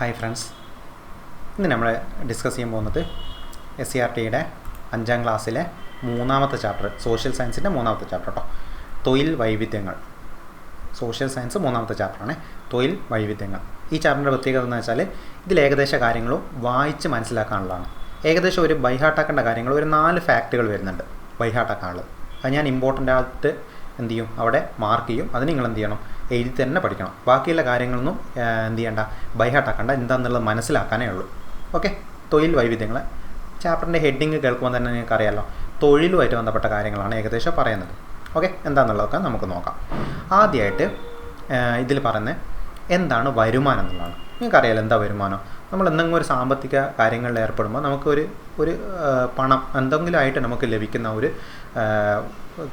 Hi friends ഇന്ന് നമ്മൾ discuss ചെയ്യാൻ പോകുന്നത് എസ് സി ആർ ടിയുടെ അഞ്ചാം ക്ലാസ്സിലെ മൂന്നാമത്തെ ചാപ്റ്റർ സോഷ്യൽ സയൻസിന്റെ മൂന്നാമത്തെ ചാപ്റ്റർ കേട്ടോ തൊഴിൽ വൈവിധ്യങ്ങൾ. സോഷ്യൽ സയൻസ് മൂന്നാമത്തെ ചാപ്റ്ററാണ് തൊഴിൽ വൈവിധ്യങ്ങൾ. ഈ ചാപ്റ്ററിന്റെ പ്രത്യേകത എന്ന് വെച്ചാൽ ഇതിൽ ഏകദേശ കാര്യങ്ങളും വായിച്ച് മനസ്സിലാക്കാനുള്ളതാണ്. ഏകദേശം ഒരു ബൈഹാട്ടാക്കേണ്ട കാര്യങ്ങൾ ഒരു നാല് ഫാക്റ്റുകൾ വരുന്നുണ്ട് ബൈഹാട്ടാക്കാനുള്ളത് അത് ഞാൻ ഇമ്പോർട്ടന്റ് ആയിട്ട് എന്ത് ചെയ്യും? അവിടെ മാർക്ക് ചെയ്യും. അത് നിങ്ങൾ എന്ത് ചെയ്യണം? എഴുതി തന്നെ പഠിക്കണം. ബാക്കിയുള്ള കാര്യങ്ങളൊന്നും എന്ത് ചെയ്യണ്ട ബൈഹാട്ടാക്കണ്ട എന്താണെന്നുള്ളത് മനസ്സിലാക്കാനേ ഉള്ളൂ. ഓക്കെ? തൊഴിൽ വൈവിധ്യങ്ങൾ ചാപ്റ്ററിന്റെ ഹെഡിങ് കേൾക്കുമ്പോൾ തന്നെ നിങ്ങൾക്ക് അറിയാമല്ലോ തൊഴിലുമായിട്ട് ബന്ധപ്പെട്ട കാര്യങ്ങളാണ് ഏകദേശം പറയുന്നത്. ഓക്കെ? എന്താണെന്നുള്ളതൊക്കെ നമുക്ക് നോക്കാം. ആദ്യമായിട്ട് ഇതിൽ പറയുന്നത് എന്താണ് വരുമാനം എന്നുള്ളതാണ്. നിങ്ങൾക്കറിയാലോ എന്താ വരുമാനം? നമ്മൾ എന്തെങ്കിലും ഒരു സാമ്പത്തിക കാര്യങ്ങളിൽ ഏർപ്പെടുമ്പോൾ നമുക്കൊരു ഒരു പണം എന്തെങ്കിലും ആയിട്ട് നമുക്ക് ലഭിക്കുന്ന ഒരു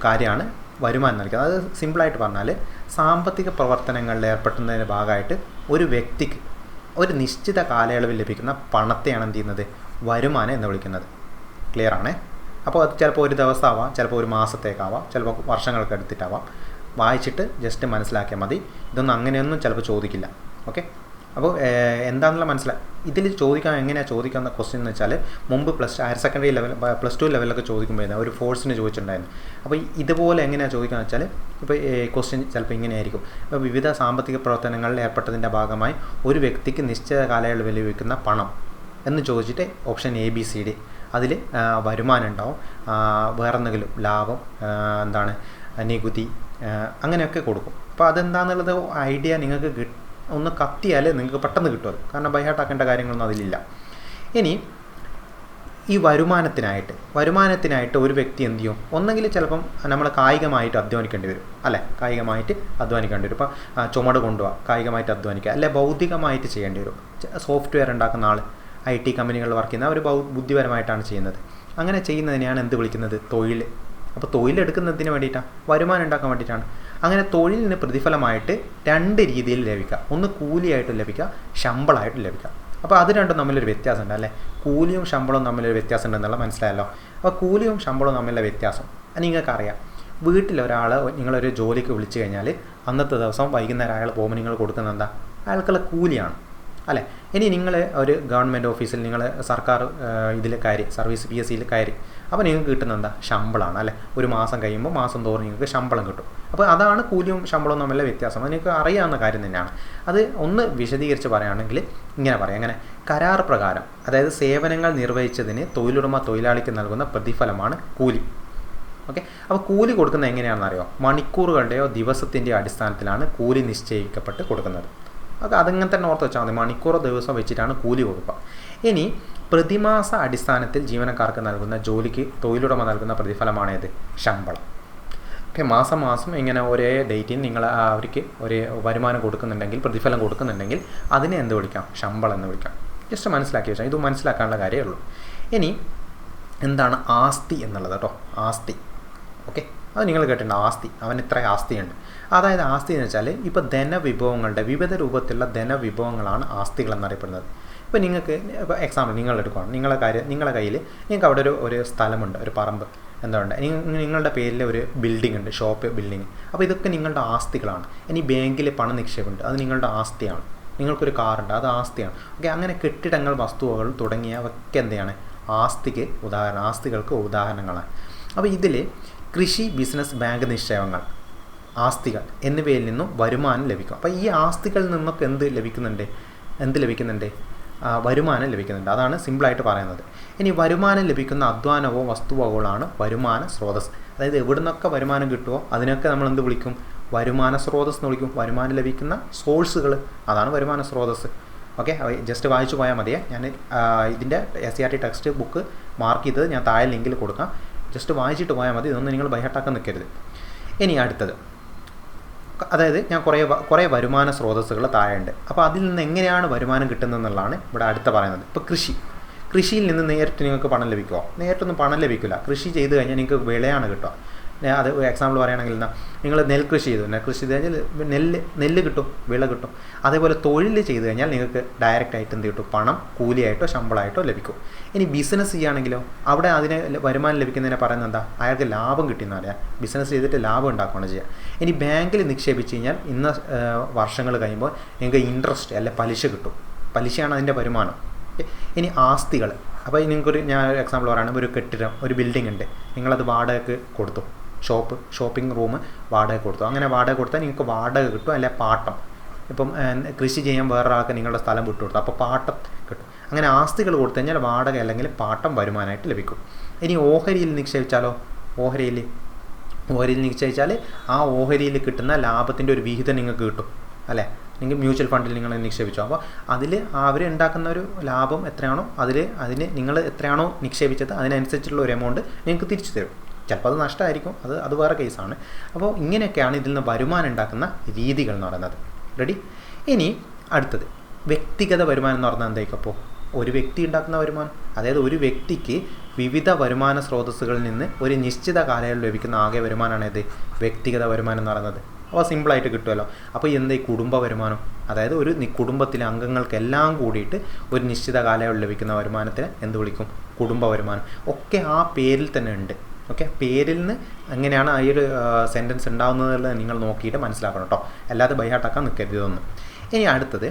കാര്യമാണ് വരുമാനം നൽകുക. അത് സിമ്പിളായിട്ട് പറഞ്ഞാൽ സാമ്പത്തിക പ്രവർത്തനങ്ങളിൽ ഏർപ്പെടുന്നതിന്റെ ഭാഗമായിട്ട് ഒരു വ്യക്തിക്ക് ഒരു നിശ്ചിത കാലയളവിൽ ലഭിക്കുന്ന പണത്തെയാണ് എന്ത് ചെയ്യുന്നത്? വരുമാനം എന്ന് വിളിക്കുന്നത്. ക്ലിയർ ആണേ? അപ്പോൾ അത് ചിലപ്പോൾ ഒരു ദിവസമാവാം ചിലപ്പോൾ ഒരു മാസത്തേക്കാവാം ചിലപ്പോൾ വർഷങ്ങൾക്ക് എടുത്തിട്ടാവാം വായിച്ചിട്ട് ജസ്റ്റ് മനസ്സിലാക്കിയാൽ മതി. ഇതൊന്നും അങ്ങനെയൊന്നും ചിലപ്പോൾ ചോദിക്കില്ല. ഓക്കെ അപ്പോൾ എന്താണെന്നുള്ള മനസ്സിലായി ഇതിൽ ചോദിക്കാൻ എങ്ങനെയാണ് ചോദിക്കാവുന്ന ക്വസ്റ്റ്യൻ എന്ന് വെച്ചാൽ മുമ്പ് plus higher secondary level plus two ലെവലൊക്കെ ചോദിക്കുമ്പോൾ ഒരു ഫോഴ്സിന് ചോദിച്ചിട്ടുണ്ടായിരുന്നു. അപ്പോൾ ഇതുപോലെ എങ്ങനെയാണ് ചോദിക്കുക വെച്ചാൽ ഇപ്പോൾ ക്വസ്റ്റ്യൻ ചിലപ്പോൾ ഇങ്ങനെയായിരിക്കും. ഇപ്പോൾ വിവിധ സാമ്പത്തിക പ്രവർത്തനങ്ങളിൽ ഏർപ്പെട്ടതിന്റെ ഭാഗമായി ഒരു വ്യക്തിക്ക് നിശ്ചിത കാലയളവിൽ ലഭിക്കുന്ന പണം എന്ന് ചോദിച്ചിട്ട് option A B C D അതിൽ വരുമാനം ഉണ്ടാവും. വേറെന്തെങ്കിലും ലാഭം എന്താണ് നികുതി അങ്ങനെയൊക്കെ കൊടുക്കും. അപ്പോൾ അതെന്താണെന്നുള്ളത് ഐഡിയ നിങ്ങൾക്ക് കിട്ടും ഒന്ന് കത്തിയാൽ നിങ്ങൾക്ക് പെട്ടെന്ന് കിട്ടും അത് കാരണം ബൈഹാട്ടാക്കേണ്ട കാര്യങ്ങളൊന്നും അതിലില്ല. ഇനി ഈ വരുമാനത്തിനായിട്ട് വരുമാനത്തിനായിട്ട് ഒരു വ്യക്തി എന്ത് ചെയ്യും? ഒന്നെങ്കിൽ ചിലപ്പം നമ്മൾ കായികമായിട്ട് അധ്വാനിക്കേണ്ടി വരും. അല്ലേ? കായികമായിട്ട് അധ്വാനിക്കേണ്ടി വരും. ഇപ്പം ചുമട് കൊണ്ടുപോകാം കായികമായിട്ട് അധ്വാനിക്കുക. അല്ലെ ഭൗതികമായിട്ട് ചെയ്യേണ്ടി വരും. സോഫ്റ്റ്വെയർ ഉണ്ടാക്കുന്ന ആൾ ഐ ടി കമ്പനികളിൽ വർക്ക് ചെയ്യുന്ന അവർ ബുദ്ധിപരമായിട്ടാണ് ചെയ്യുന്നത്. അങ്ങനെ ചെയ്യുന്നതിനെയാണ് എന്ത് വിളിക്കുന്നത്? തൊഴിൽ അപ്പോൾ തൊഴിലെടുക്കുന്നതിന് വേണ്ടിയിട്ടാണ് വരുമാനം ഉണ്ടാക്കാൻ വേണ്ടിയിട്ടാണ്. അങ്ങനെ തൊഴിലിന് പ്രതിഫലമായിട്ട് രണ്ട് രീതിയിൽ ലഭിക്കാം. ഒന്ന് കൂലിയായിട്ട് ലഭിക്കുക ശമ്പളമായിട്ട് ലഭിക്കുക അപ്പോൾ അത് രണ്ടും തമ്മിലൊരു വ്യത്യാസമുണ്ട് അല്ലേ? കൂലിയും ശമ്പളവും തമ്മിലൊരു വ്യത്യാസം ഉണ്ടെന്നുള്ള മനസ്സിലായല്ലോ? അപ്പോൾ കൂലിയും ശമ്പളവും തമ്മിലുള്ള വ്യത്യാസം. നിങ്ങൾക്കറിയാം. വീട്ടിലൊരാൾ നിങ്ങളൊരു ജോലിക്ക് വിളിച്ചു കഴിഞ്ഞാൽ അന്നത്തെ ദിവസം വൈകുന്നേരം അയാൾ പോകുമ്പോൾ നിങ്ങൾ കൊടുക്കുന്നത് എന്താ? അയാൾക്കുള്ള കൂലിയാണ്. അല്ലേ? ഇനി നിങ്ങൾ ഒരു ഗവൺമെന്റ് ഓഫീസിൽ നിങ്ങൾ സർക്കാർ ഇതിൽ കയറി സർവീസ് പി എസ് സിയിൽ കയറി അപ്പോൾ നിങ്ങൾക്ക് കിട്ടുന്ന എന്താ? ശമ്പളമാണ് അല്ലേ? ഒരു മാസം കഴിയുമ്പോൾ മാസം തോറും നിങ്ങൾക്ക് ശമ്പളം കിട്ടും. അപ്പോൾ അതാണ് കൂലിയും ശമ്പളവും തമ്മിലുള്ള വ്യത്യാസം. അത് നിങ്ങൾക്ക് അറിയാവുന്ന കാര്യം തന്നെയാണ്. അത് ഒന്ന് വിശദീകരിച്ച് പറയുകയാണെങ്കിൽ ഇങ്ങനെ പറയാം. അങ്ങനെ കരാർ പ്രകാരം അതായത് സേവനങ്ങൾ നിർവഹിച്ചതിന് തൊഴിലുടമ തൊഴിലാളിക്ക് നൽകുന്ന പ്രതിഫലമാണ് കൂലി. ഓക്കെ? അപ്പോൾ കൂലി കൊടുക്കുന്നത് എങ്ങനെയാണെന്ന് അറിയോ മണിക്കൂറുകളുടെയോ ദിവസത്തിന്റെയോ അടിസ്ഥാനത്തിലാണ് കൂലി നിശ്ചയിക്കപ്പെട്ട് കൊടുക്കുന്നത്. അത് അതങ്ങനെ തന്നെ ഓർത്ത് വെച്ചാൽ മതി. മണിക്കൂറോ ദിവസം വെച്ചിട്ടാണ് കൂലി കൊടുക്കുക. ഇനി പ്രതിമാസ അടിസ്ഥാനത്തിൽ ജീവനക്കാർക്ക് നൽകുന്ന ജോലിക്ക് തൊഴിലുടമ നൽകുന്ന പ്രതിഫലമാണേത്? ശമ്പളം. ഓക്കെ മാസം മാസം ഇങ്ങനെ ഒരേ ഡേറ്റിൽ നിങ്ങൾ അവർക്ക് ഒരേ വരുമാനം കൊടുക്കുന്നുണ്ടെങ്കിൽ പ്രതിഫലം കൊടുക്കുന്നുണ്ടെങ്കിൽ അതിനെ എന്ത് വിളിക്കാം? ശമ്പളം എന്ന് വിളിക്കാം. ജസ്റ്റ് മനസ്സിലാക്കി വെച്ചാൽ ഇത് മനസ്സിലാക്കാനുള്ള കാര്യമേ ഉള്ളൂ. ഇനി എന്താണ് ആസ്തി എന്നുള്ളത് കേട്ടോ. ആസ്തി. ഓക്കെ അത് നിങ്ങൾ കേട്ടിട്ടുണ്ട് ആസ്തി. അവൻ ഇത്ര ആസ്തിയുണ്ട്. അതായത് ആസ്തി എന്ന് വെച്ചാൽ ഇപ്പോൾ ധനവിഭവങ്ങളുടെ വിവിധ രൂപത്തിലുള്ള ധനവിഭവങ്ങളാണ് ആസ്തികൾ എന്നറിയപ്പെടുന്നത്. ഇപ്പോൾ നിങ്ങൾക്ക് ഇപ്പോൾ എക്സാമ്പിൾ നിങ്ങൾ എടുക്കുകയാണ് നിങ്ങളുടെ കാര്യം നിങ്ങളുടെ കയ്യിൽ നിങ്ങൾക്ക് അവിടെ ഒരു ഒരു സ്ഥലമുണ്ട് ഒരു പറമ്പ് എന്താ ഉണ്ട് നിങ്ങളുടെ പേരിൽ ഒരു ബിൽഡിംഗ് ഉണ്ട് ഷോപ്പ് ബിൽഡിംഗ് അപ്പോൾ ഇതൊക്കെ നിങ്ങളുടെ ആസ്തികളാണ്. ഇനി ബാങ്കിൽ പണം നിക്ഷേപമുണ്ട് അത് നിങ്ങളുടെ ആസ്തിയാണ്. നിങ്ങൾക്കൊരു കാറുണ്ട് അത് ആസ്തിയാണ്. ഓക്കെ അങ്ങനെ കെട്ടിടങ്ങൾ വസ്തുവകൾ തുടങ്ങിയവയൊക്കെ എന്തെയാണ്? ആസ്തിക്ക് ഉദാഹരണം ആസ്തികൾക്ക് ഉദാഹരണങ്ങളാണ്. അപ്പോൾ ഇതിൽ കൃഷി ബിസിനസ് ബാങ്ക് നിക്ഷേപങ്ങൾ ആസ്തികൾ എന്നിവയിൽ നിന്നും വരുമാനം ലഭിക്കും. അപ്പോൾ ഈ ആസ്തികളിൽ നിന്നൊക്കെ എന്ത് ലഭിക്കുന്നുണ്ട്? എന്ത് ലഭിക്കുന്നുണ്ട്? വരുമാനം ലഭിക്കുന്നുണ്ട്. അതാണ് സിമ്പിളായിട്ട് പറയുന്നത്. ഇനി വരുമാനം ലഭിക്കുന്ന അധ്വാനവോ വസ്തുവകളാണ് വരുമാന സ്രോതസ് അതായത് എവിടെ നിന്നൊക്കെ വരുമാനം കിട്ടുമോ അതിനൊക്കെ നമ്മൾ എന്ത് വിളിക്കും? വരുമാന സ്രോതസ് എന്ന് വിളിക്കും. വരുമാനം ലഭിക്കുന്ന സോഴ്സുകൾ അതാണ് വരുമാന സ്രോതസ് ഓക്കെ? ജസ്റ്റ് വായിച്ചു പോയാൽ മതിയേ. ഞാൻ ഇതിന്റെ S C R T textbook mark ചെയ്തത് ഞാൻ താഴെ ലിങ്കിൽ കൊടുക്കാം. ജസ്റ്റ് വായിച്ചിട്ട് പോയാൽ മതി ഇതൊന്നും നിങ്ങൾ ബൈഹട്ടാക്കാൻ നിൽക്കരുത് ഇനി അടുത്തത്. അതായത് ഞാൻ കുറേ കുറേ വരുമാന സ്രോതസ്സുകൾ താഴെയുണ്ട്. അപ്പോൾ അതിൽ നിന്ന് എങ്ങനെയാണ് വരുമാനം കിട്ടുന്നതെന്നുള്ളതാണ് ഇവിടെ അടുത്ത പറയുന്നത്. ഇപ്പോൾ കൃഷി. കൃഷിയിൽ നിന്ന് നേരിട്ട് നിങ്ങൾക്ക് പണം ലഭിക്കുമോ നേരിട്ടൊന്നും പണം ലഭിക്കില്ല. കൃഷി ചെയ്ത് കഴിഞ്ഞാൽ നിങ്ങൾക്ക് വിളയാണ് കിട്ടുക. അത് എക്സാമ്പിൾ പറയുകയാണെങ്കിൽ എന്താ നിങ്ങൾ നെൽകൃഷി ചെയ്തു. നെൽകൃഷി ചെയ്ത് കഴിഞ്ഞാൽ നെല്ല് നെല്ല് കിട്ടും വിള കിട്ടും. അതേപോലെ തൊഴിൽ ചെയ്ത് കഴിഞ്ഞാൽ നിങ്ങൾക്ക് ഡയറക്റ്റ് ആയിട്ട് എന്ത് കിട്ടും? പണം കൂലിയായിട്ടോ ശമ്പളമായിട്ടോ ലഭിക്കും. ഇനി ബിസിനസ് ചെയ്യുകയാണെങ്കിലോ അവിടെ അതിന് വരുമാനം ലഭിക്കുന്നതിനെ പറയുന്നത് എന്താ? അയാൾക്ക് ലാഭം കിട്ടിയെന്ന് പറയാം. ബിസിനസ് ചെയ്തിട്ട് ലാഭം ഉണ്ടാക്കുകയാണ് ചെയ്യുക. ഇനി ബാങ്കിൽ നിക്ഷേപിച്ച് കഴിഞ്ഞാൽ ഇന്ന വർഷങ്ങൾ കഴിയുമ്പോൾ നിങ്ങൾക്ക് ഇൻട്രസ്റ്റ് അല്ലെ പലിശ കിട്ടും. പലിശയാണ് അതിന്റെ വരുമാനം. ഇനി ആസ്തികൾ. അപ്പോൾ നിങ്ങൾക്കൊരു ഞാൻ എക്സാമ്പിൾ പറയുകയാണെങ്കിൽ ഒരു കെട്ടിടം ഒരു ബിൽഡിംഗ് ഉണ്ട്. നിങ്ങളത് വാടകയ്ക്ക് കൊടുത്തു. ഷോപ്പ് ഷോപ്പിംഗ് റൂം വാടക കൊടുത്തു. അങ്ങനെ വാടക കൊടുത്താൽ നിങ്ങൾക്ക് വാടക കിട്ടും അല്ലെ പാട്ടം. ഇപ്പം കൃഷി ചെയ്യാൻ വേറൊരാൾക്ക് നിങ്ങളുടെ സ്ഥലം വിട്ടു കൊടുത്തു അപ്പോൾ പാട്ടം കിട്ടും. അങ്ങനെ ആസ്തികൾ കൊടുത്തു കഴിഞ്ഞാൽ വാടക അല്ലെങ്കിൽ പാട്ടം വരുമാനമായിട്ട് ലഭിക്കും. ഇനി ഓഹരിയിൽ നിക്ഷേപിച്ചാലോ? ഓഹരിയിൽ? ഓഹരിയിൽ നിക്ഷേപിച്ചാൽ ആ ഓഹരിയിൽ കിട്ടുന്ന ലാഭത്തിന്റെ ഒരു വിഹിതം നിങ്ങൾക്ക് കിട്ടും അല്ലേ? നിങ്ങൾ മ്യൂച്വൽ ഫണ്ടിൽ നിങ്ങൾ നിക്ഷേപിച്ചു. അപ്പോൾ അതിൽ അവർ ഉണ്ടാക്കുന്ന ഒരു ലാഭം എത്രയാണോ അതിൽ അതിന് നിങ്ങൾ എത്രയാണോ നിക്ഷേപിച്ചത് അതിനനുസരിച്ചുള്ള ഒരു എമൗണ്ട് നിങ്ങൾക്ക് തിരിച്ചു തരും. ചിലപ്പോൾ അത് നഷ്ടമായിരിക്കും അത് അത് വേറെ കേസാണ്. അപ്പോൾ ഇങ്ങനെയൊക്കെയാണ് ഇതിൽ നിന്ന് വരുമാനം ഉണ്ടാക്കുന്ന രീതികൾ എന്ന് പറയുന്നത്. റെഡി ഇനി അടുത്തത്. വ്യക്തിഗത വരുമാനം എന്ന് പറഞ്ഞാൽ എന്തായിക്കപ്പോൾ ഒരു വ്യക്തി ഉണ്ടാക്കുന്ന വരുമാനം. അതായത് ഒരു വ്യക്തിക്ക് വിവിധ വരുമാന സ്രോതസ്സുകളിൽ നിന്ന് ഒരു നിശ്ചിത കാലയളവിൽ ലഭിക്കുന്ന ആകെ വരുമാനമാണ് ഇത് വ്യക്തിഗത വരുമാനം എന്ന് പറയുന്നത്. അപ്പോൾ സിമ്പിളായിട്ട് കിട്ടുമല്ലോ. അപ്പോൾ എന്ത് ഈ കുടുംബ വരുമാനം? അതായത് ഒരു കുടുംബത്തിലെ അംഗങ്ങൾക്കെല്ലാം കൂടിയിട്ട് ഒരു നിശ്ചിത കാലയളവിൽ ലഭിക്കുന്ന വരുമാനത്തിന് എന്ത് വിളിക്കും? കുടുംബ വരുമാനം. ഒക്കെ ആ പേരിൽ തന്നെ ഉണ്ട്. ഓക്കെ? പേരിൽ നിന്ന് അങ്ങനെയാണ് ഈ ഒരു സെന്റൻസ് ഉണ്ടാകുന്നത് നിങ്ങൾ നോക്കിയിട്ട് മനസ്സിലാക്കണം കേട്ടോ. അല്ലാതെ ബൈഹാട്ടാക്കാൻ നിൽക്കരുത് ഇതൊന്നും. ഇനി അടുത്തത്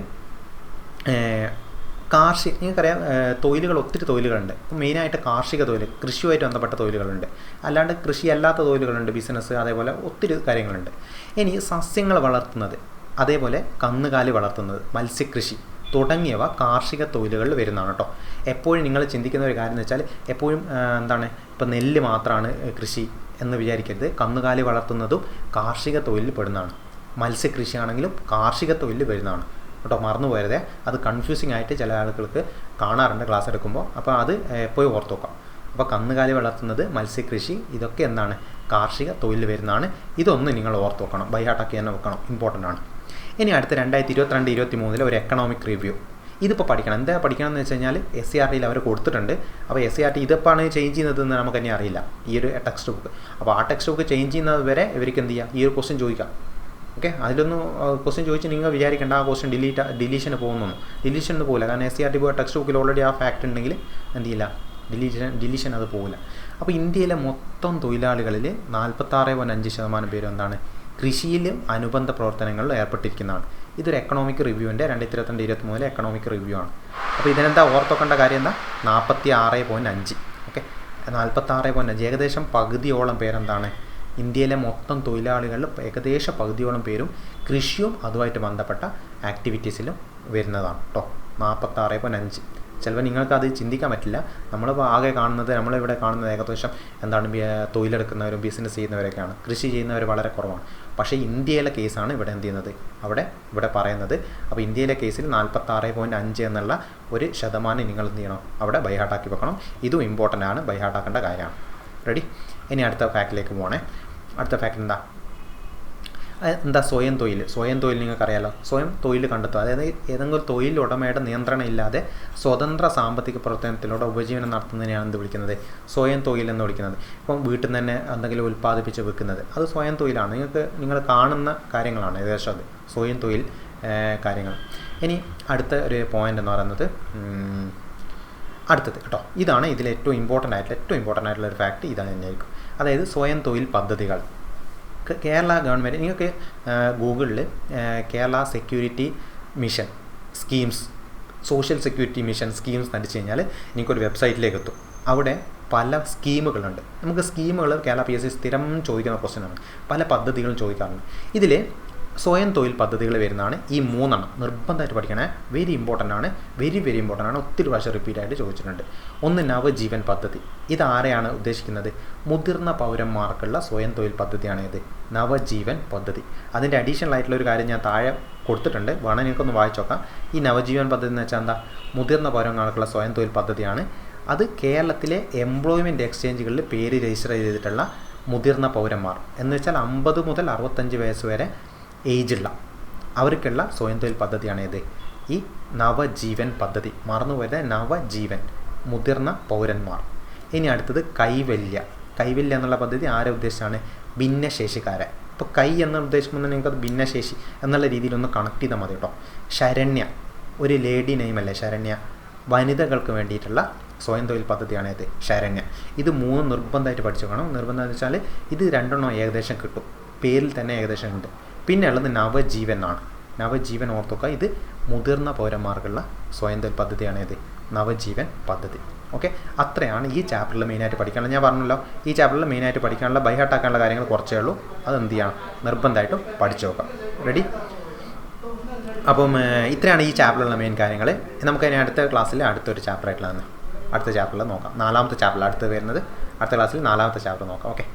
കാർഷിക നിങ്ങൾക്കറിയാം തൊഴിലുകൾ ഒത്തിരി തൊഴിലുകളുണ്ട്. മെയിനായിട്ട് കാർഷിക തൊഴിൽ കൃഷിയുമായിട്ട് ബന്ധപ്പെട്ട തൊഴിലുകളുണ്ട്. അല്ലാണ്ട് കൃഷി അല്ലാത്ത തൊഴിലുകളുണ്ട് ബിസിനസ് അതേപോലെ ഒത്തിരി കാര്യങ്ങളുണ്ട്. ഇനി സസ്യങ്ങൾ വളർത്തുന്നത് അതേപോലെ കന്നുകാലി വളർത്തുന്നത് മത്സ്യകൃഷി. തുടങ്ങിയവ കാർഷിക തൊഴിലുകളിൽ വരുന്നതാണ് കേട്ടോ എപ്പോഴും നിങ്ങൾ ചിന്തിക്കുന്ന ഒരു കാര്യം എന്ന് വെച്ചാൽ എപ്പോഴും എന്താണ് ഇപ്പം നെല്ല് മാത്രമാണ് കൃഷി എന്ന് വിചാരിക്കരുത്. കന്നുകാലി വളർത്തുന്നതും കാർഷിക തൊഴിലിൽ പെടുന്നതാണ്. മത്സ്യകൃഷിയാണെങ്കിലും കാർഷിക തൊഴിലിൽ വരുന്നതാണ്. കേട്ടോ മറന്നു പോയതേ അത് കൺഫ്യൂസിങ് ആയിട്ട് ചില ആളുകൾക്ക് കാണാറുണ്ട് ക്ലാസ് എടുക്കുമ്പോൾ അപ്പോൾ അത് എപ്പോഴും ഓർത്ത് നോക്കാം അപ്പോൾ കന്നുകാലി വളർത്തുന്നത് മത്സ്യകൃഷി ഇതൊക്കെ എന്താണ്? കാർഷിക തൊഴിൽ വരുന്നതാണ്. ഇതൊന്ന് നിങ്ങൾ ഓർത്ത് വെക്കണം. ബൈഹാട്ടാക്കി തന്നെ വെക്കണം. ഇമ്പോർട്ടന്റ് ആണ്. ഇനി അടുത്ത രണ്ടായിരത്തി ഇരുപത്തിരണ്ട് ഇരുപത്തി മൂന്നിലെ ഒരു എക്കണോമിക് റിവ്യൂ ഇതിപ്പോൾ പഠിക്കണം. എന്താ പഠിക്കണം എന്ന് വെച്ച് കഴിഞ്ഞാൽ എസ് സി ആർ ടിയിൽ അവർ കൊടുത്തിട്ടുണ്ട്. അപ്പോൾ എസ് സി ആർ ടി ഇതിപ്പോഴാണ് ചേഞ്ച് ചെയ്യുന്നതെന്ന് നമുക്ക് തന്നെ അറിയില്ല. ഈ ഒരു ടെക്സ്റ്റ് ബുക്ക് അപ്പോൾ ആ ടെക്സ്റ്റ് ബുക്ക് ചേഞ്ച് ചെയ്യുന്നത് വരെ ഇവർക്ക് എന്ത് ചെയ്യുക ഈ ഒരു ക്വസ്റ്റ്യൻ ചോദിക്കാം. ഓക്കെ അതിലൊന്നും ക്വസ്റ്റ്യൻ ചോദിച്ച് നിങ്ങൾ വിചാരിക്കേണ്ട. ആ ക്വസ്റ്റ്യൻ ഡിലീറ്റ് ഡിലീഷന് പോകുന്നു. ഡിലീഷൻ ഒന്നും പോകില്ല കാരണം S C R T text ബുക്കിൽ ഓൾറെഡി ആ ഫാക്ട് ഉണ്ടെങ്കിൽ എന്ത് ചെയ്യില്ല? ഡിലീഷൻ ഡിലീഷൻ അത് പോകില്ല അപ്പോൾ ഇന്ത്യയിലെ മൊത്തം തൊഴിലാളികളിൽ നാൽപ്പത്താറ് പോയിന്റ് അഞ്ച് ശതമാനം പേരും എന്താണ്? കൃഷിയിലും അനുബന്ധ പ്രവർത്തനങ്ങളിൽ ഏർപ്പെട്ടിരിക്കുന്നതാണ്. ഇതൊരു എക്കണോമിക് റിവ്യൂവിന്റെ രണ്ടായിരത്തി ഇരുപത്തിരണ്ട് ഇരുപത്തി മൂന്നിലെ എക്കണോമിക് റിവ്യൂ ആണ്. അപ്പോൾ ഇതിനെന്താ ഓർത്തോക്കേണ്ട കാര്യം എന്താ? നാൽപ്പത്തി ആറ് പോയിന്റ് അഞ്ച്. ഓക്കെ? നാൽപ്പത്തി ആറ് പോയിന്റ് അഞ്ച്. ഏകദേശം പകുതിയോളം പേരെന്താണ്? ഇന്ത്യയിലെ മൊത്തം തൊഴിലാളികളിൽ ഏകദേശം പകുതിയോളം പേരും കൃഷിയും അതുമായിട്ട് ബന്ധപ്പെട്ട ആക്ടിവിറ്റീസിലും വരുന്നതാണ് കേട്ടോ നാൽപ്പത്താറ് പോയിന്റ് അഞ്ച്. ചിലപ്പോൾ നിങ്ങൾക്കത് ചിന്തിക്കാൻ പറ്റില്ല. നമ്മളിപ്പോൾ ആകെ കാണുന്നത് നമ്മളിവിടെ കാണുന്നത് ഏകദേശം എന്താണ് തൊഴിലെടുക്കുന്നവരും ബിസിനസ് ചെയ്യുന്നവരൊക്കെയാണ്. കൃഷി ചെയ്യുന്നവർ വളരെ കുറവാണ്. പക്ഷേ ഇന്ത്യയിലെ കേസാണ് ഇവിടെ എന്ത് ചെയ്യുന്നത്? അവിടെ ഇവിടെ പറയുന്നത്. അപ്പോൾ ഇന്ത്യയിലെ കേസിൽ നാൽപ്പത്താറ് പോയിന്റ് അഞ്ച് എന്നുള്ള ഒരു ശതമാനം നിങ്ങൾ എന്ത് ചെയ്യണം? അവിടെ ബൈഹാട്ടാക്കി വെക്കണം. ഇതും ഇമ്പോർട്ടന്റ് ആണ്. ബൈഹാട്ടാക്കേണ്ട കാര്യമാണ്. റെഡി ഇനി അടുത്ത ഫാക്റ്റിലേക്ക് പോകണേ അടുത്ത ഫാക്റ്റ് എന്താ? എന്താ സ്വയം തൊഴിൽ? സ്വയം തൊഴിൽ നിങ്ങൾക്കറിയാലോ? സ്വയം തൊഴിൽ കണ്ടെത്തുക. അതായത് ഏതെങ്കിലും തൊഴിൽ ഉടമയുടെ നിയന്ത്രണം ഇല്ലാതെ സ്വതന്ത്ര സാമ്പത്തിക പ്രവർത്തനത്തിലൂടെ ഉപജീവനം നടത്തുന്നതിനെയാണ് എന്ത് വിളിക്കുന്നത്? സ്വയം തൊഴിൽ എന്ന് വിളിക്കുന്നത്. ഇപ്പം വീട്ടിൽ നിന്ന് തന്നെ എന്തെങ്കിലും ഉൽപ്പാദിപ്പിച്ച് വെക്കുന്നത്. അത് സ്വയം തൊഴിലാണ്. നിങ്ങൾക്ക് നിങ്ങൾ കാണുന്ന കാര്യങ്ങളാണ് ഏകദേശം അത്. സ്വയം തൊഴിൽ കാര്യങ്ങൾ. ഇനി അടുത്ത ഒരു പോയിന്റ് എന്ന് പറയുന്നത് അടുത്തത് കേട്ടോ. ഇതാണ് ഇതിൽ ഏറ്റവും ഇമ്പോർട്ടന്റ് ആയിട്ടുള്ള ഏറ്റവും ഇമ്പോർട്ടന്റ് ആയിട്ടുള്ള ഒരു ഫാക്ട് ഇതാണ് തന്നെയായിരിക്കും. അതായത് സ്വയം തൊഴിൽ പദ്ധതികൾ. കേരള ഗവൺമെന്റ് നിങ്ങൾക്ക് ഗൂഗിളിൽ Kerala security mission schemes social security mission schemes നടിച്ചു കഴിഞ്ഞാൽ നിങ്ങൾക്കൊരു വെബ്സൈറ്റിലേക്ക് എത്തും അവിടെ പല സ്കീമുകളുണ്ട്. നമുക്ക് സ്കീമുകൾ കേരള പി എസ് സി സ്ഥിരം ചോദിക്കുന്ന ക്വസ്റ്റ്യനാണ്. പല പദ്ധതികളും ചോദിക്കാറുണ്ട്. ഇതിൽ സ്വയം തൊഴിൽ പദ്ധതികൾ വരുന്നതാണ് ഈ മൂന്നെണ്ണം. നിർബന്ധമായിട്ട് പഠിക്കണേ. വെരി ഇമ്പോർട്ടന്റ് ആണ്. വെരി വെരി ഇമ്പോർട്ടന്റ് ആണ്. ഒത്തിരി പ്രാവശ്യം റിപ്പീറ്റ് ആയിട്ട് ചോദിച്ചിട്ടുണ്ട്. ഒന്ന് നവജീവൻ പദ്ധതി. ഇത് ആരെയാണ് ഉദ്ദേശിക്കുന്നത്? മുതിർന്ന പൗരന്മാർക്കുള്ള സ്വയം തൊഴിൽ പദ്ധതിയാണ് ഇത്. നവജീവൻ പദ്ധതി. അതിന്റെ അഡീഷണൽ ആയിട്ടുള്ള ഒരു കാര്യം ഞാൻ താഴെ കൊടുത്തിട്ടുണ്ട്. വേണം നിങ്ങൾക്കൊന്ന് വായിച്ചു നോക്കാം. ഈ നവജീവൻ പദ്ധതി എന്ന് വെച്ചാൽ എന്താ? മുതിർന്ന പൗരന്മാർക്കുള്ള സ്വയം തൊഴിൽ പദ്ധതിയാണ്. അത് കേരളത്തിലെ എംപ്ലോയ്മെന്റ് എക്സ്ചേഞ്ചുകളിൽ പേര് രജിസ്റ്റർ ചെയ്തിട്ടുള്ള മുതിർന്ന പൗരന്മാർ. എന്ന് വെച്ചാൽ അമ്പത് മുതൽ അറുപത്തഞ്ച് വയസ്സ് വരെ ഏജുള്ള. അവർക്കുള്ള സ്വയം തൊഴിൽ പദ്ധതിയാണ് ഈ നവജീവൻ പദ്ധതി മറന്നുപോയത് നവജീവൻ മുതിർന്ന പൗരന്മാർ. ഇനി അടുത്തത് കൈവല്യ. കൈവല്യ എന്നുള്ള പദ്ധതി ആരെ ഉദ്ദേശിച്ചാണ്? ഭിന്നശേഷിക്കാരെ. ഇപ്പോൾ കൈ എന്ന ഉദ്ദേശിക്കുമ്പോൾ നിങ്ങൾക്കത് ഭിന്നശേഷി എന്നുള്ള രീതിയിലൊന്ന് കണക്ട് ചെയ്താൽ മതി കേട്ടോ. ശരണ്യ. ഒരു ലേഡി നെയിമല്ലേ ശരണ്യ? വനിതകൾക്ക് വേണ്ടിയിട്ടുള്ള സ്വയം തൊഴിൽ പദ്ധതിയാണ് ഇത് ശരണ്യ. ഇത് മൂന്ന് നിർബന്ധമായിട്ട് പഠിച്ചു വേണം നിർബന്ധം എന്ന് വെച്ചാൽ ഇത് രണ്ടെണ്ണം ഏകദേശം കിട്ടും. പേരിൽ തന്നെ ഏകദേശം ഉണ്ട്. പിന്നെ ഉള്ളത് നവജീവൻ ആണ് നവജീവൻ ഓർത്തുക ഇത് മുതിർന്ന പൗരന്മാർക്കുള്ള സ്വയം തൊഴിൽ പദ്ധതിയാണ് ഇത്. നവജീവൻ പദ്ധതി. ഓക്കെ? അത്രയാണ് ഈ ചാപ്റ്ററിൽ മെയിനായിട്ട് പഠിക്കാനുള്ളത്. ഞാൻ പറഞ്ഞല്ലോ ഈ ചാപ്റ്ററിൽ മെയിനായിട്ട് പഠിക്കാനുള്ള ബൈഹാട്ടാക്കാനുള്ള കാര്യങ്ങൾ കുറച്ചേ ഉള്ളൂ. അത് എന്ത് ചെയ്യണം? നിർബന്ധമായിട്ടും പഠിച്ചു നോക്കാം. റെഡി അപ്പം ഇത്രയാണ് ഈ ചാപ്റ്ററിലുള്ള മെയിൻ കാര്യങ്ങൾ നമുക്ക് ഇനി അടുത്ത ക്ലാസ്സിൽ അടുത്തൊരു ചാപ്റ്റർ ആയിട്ടുള്ള അടുത്ത ചാപ്റ്ററിൽ നോക്കാം. നാലാമത്തെ ചാപ്റ്ററിൽ അടുത്ത് വരുന്നത്. അടുത്ത ക്ലാസ്സിൽ നാലാമത്തെ ചാപ്റ്റർ നോക്കാം. ഓക്കെ?